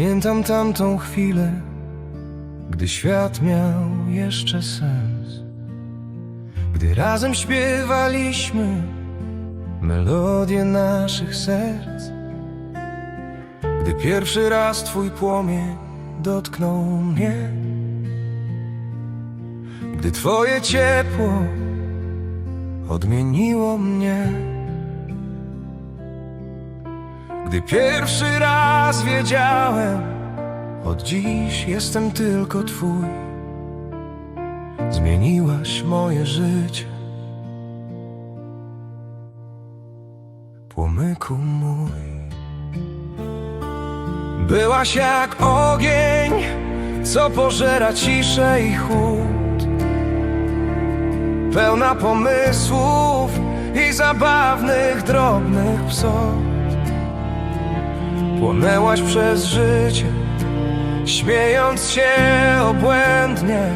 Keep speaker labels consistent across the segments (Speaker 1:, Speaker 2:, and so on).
Speaker 1: Pamiętam tamtą chwilę, gdy świat miał jeszcze sens. Gdy razem śpiewaliśmy melodię naszych serc. Gdy pierwszy raz twój płomień dotknął mnie. Gdy twoje ciepło odmieniło mnie. Gdy pierwszy raz wiedziałem, od dziś jestem tylko twój. Zmieniłaś moje życie. Płomyku mój. Byłaś jak ogień, co pożera ciszę i chłód. Pełna pomysłów i zabawnych, drobnych psów. Płonęłaś przez życie, śmiejąc się obłędnie,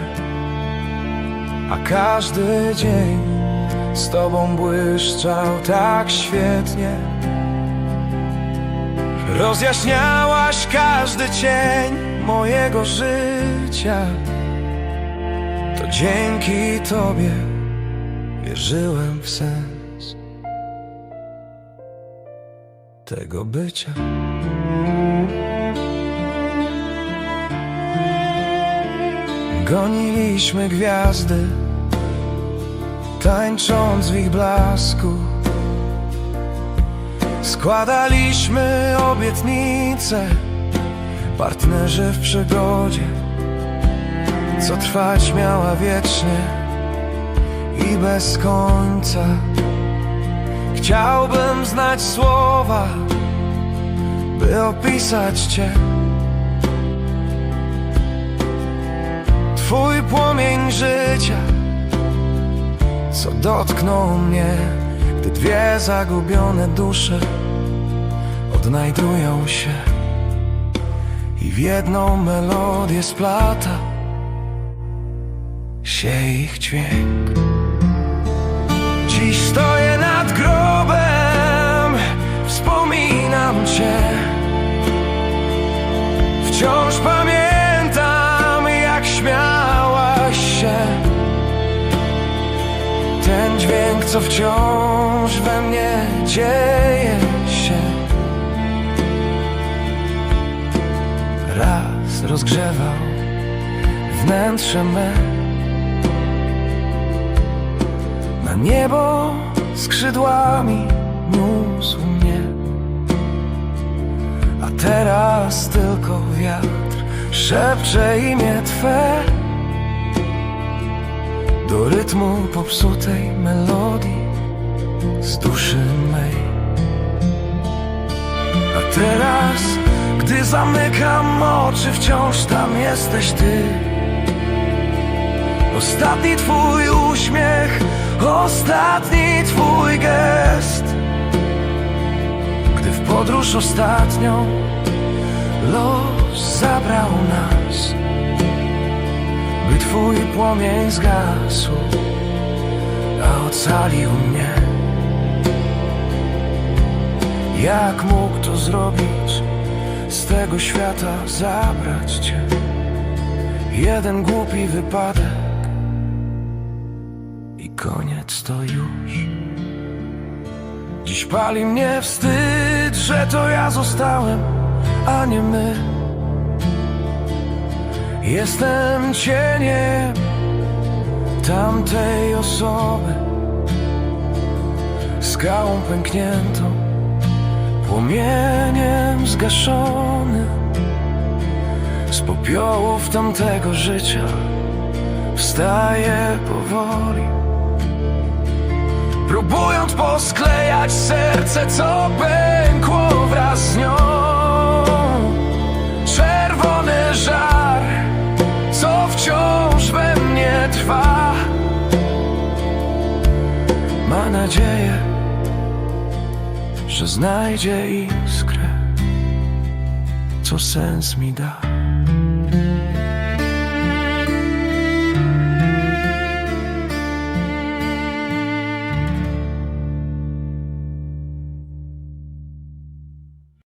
Speaker 1: a każdy dzień z tobą błyszczał tak świetnie. Rozjaśniałaś każdy cień mojego życia. To dzięki tobie wierzyłem w sens tego bycia. Goniliśmy gwiazdy, tańcząc w ich blasku. Składaliśmy obietnice, partnerzy w przygodzie, co trwać miała wiecznie i bez końca. Chciałbym znać słowa, by opisać Cię. Płomień życia, co dotknął mnie, gdy dwie zagubione dusze odnajdują się i w jedną melodię splata się ich dźwięk. Dziś stoję nad grobem, wspominam Cię. Wciąż pamiętam, dźwięk, co wciąż we mnie dzieje się. Raz rozgrzewał wnętrze me. Na niebo skrzydłami niósł mnie A teraz tylko wiatr szepcze imię Twe Do rytmu popsutej melodii z duszy mej. A teraz, gdy zamykam oczy wciąż tam jesteś Ty. Ostatni twój uśmiech, ostatni twój gest. Gdy w podróż ostatnią los zabrał nas twój płomień zgasł, a ocalił mnie. Jak mógł to zrobić, z tego świata zabrać cię. Jeden głupi wypadek i koniec to już. Dziś pali mnie wstyd, że to ja zostałem, Jestem cieniem tamtej osoby, skałą pękniętą, płomieniem zgaszonym z popiołów tamtego życia wstaje powoli Próbując posklejać serce, co pękło wraz z nią nadzieję, że znajdzie iskrę, co sens mi da